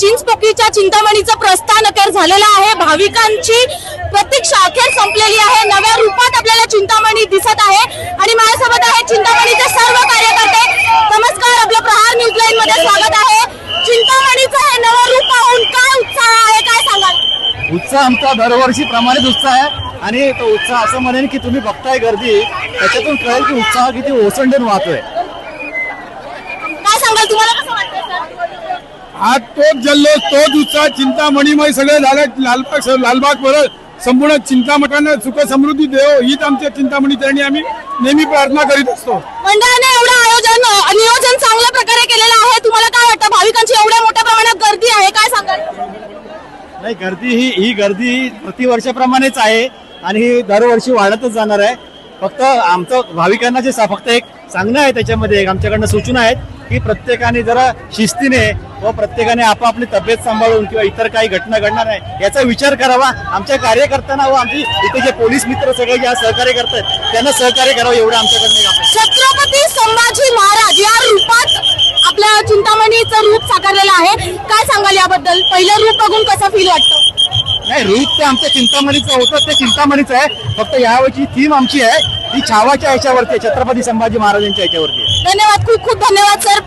चिंचपोकीच्या चिंतामणीचं प्रस्थान अखेर झालेलं आहे. भाविकांची प्रतीक्षा अखेर संपलेली आहे. नव्या रूपात आपल्याला चिंतामणी दिसत आहे. आणि माझ्यासोबत आहे चिंतामणीचे सर्व कार्यकर्ते. नमस्कार आपलं प्रहार न्यूज लाईन मध्ये स्वागत आहे. चिंतामणीचं हे नवं रूप पाहून काय उत्साह आहे काय सांगाल? उत्साह आमचा दरवर्षी प्रमाणित उत्साह आहे. आणि तो उत्साह असं म्हणेन की तुम्ही बघताय गर्दी त्याच्यातून कळेल की उत्साह किती ओसंडून वाहतोय. काय सांगाल तुम्हाला? आज तोच जल्लोष तोच उत्साह चिंतामणीमय सगळे झाले. लालबाग लालबाग परत संपूर्ण चिंतामठानं सुख समृद्धी देव हीच आमच्या चिंतामणी चरणी आम्ही नेहमी प्रार्थना करीत असतो. मंडळाने एवढं आयोजन नियोजन चांगल्या प्रकारे केलेलं आहे. तुम्हाला काय वाटतं? भाविकांची एवढ्या मोठ्या प्रमाणात गर्दी आहे काय सांगाल? नाही गर्दी ही ही गर्दी ही प्रतिवर्षाप्रमाणेच आहे आणि ही दरवर्षी वाढतच जाणार आहे. फक्त आमचं भाविकांना जे सा- फक्त एक सांगणं आहे त्याच्यामध्ये एक आमच्याकडनं सूचना आहेत. की प्रत्येकाने जरा शिस्तीने व प्रत्येकाने आपापली तब्येत सांभाळून किंवा इतर काही घटना घडणार आहे याचा विचार करावा. आमच्या कार्यकर्त्यांना व आमची इथे जे पोलीस मित्र सगळे जे सहकार्य करतात त्यांना सहकार्य करावं एवढं आमच्याकडनं. छत्रपती संभाजी महाराज या रूपात आपल्या चिंतामणीचं रूप साकारलेलं आहे. काय सांगाल याबद्दल? पहिलं रूप बघून कसं फील वाटतं? नाही रूप ते आमच्या चिंतामणीचं होतं ते चिंतामणीचं आहे. फक्त यावेळची थीम आमची आहे ती छावाच्या ह्याच्यावरती छत्रपती संभाजी महाराजांच्या ह्याच्यावरती धन्यवाद खूप खूप धन्यवाद सर.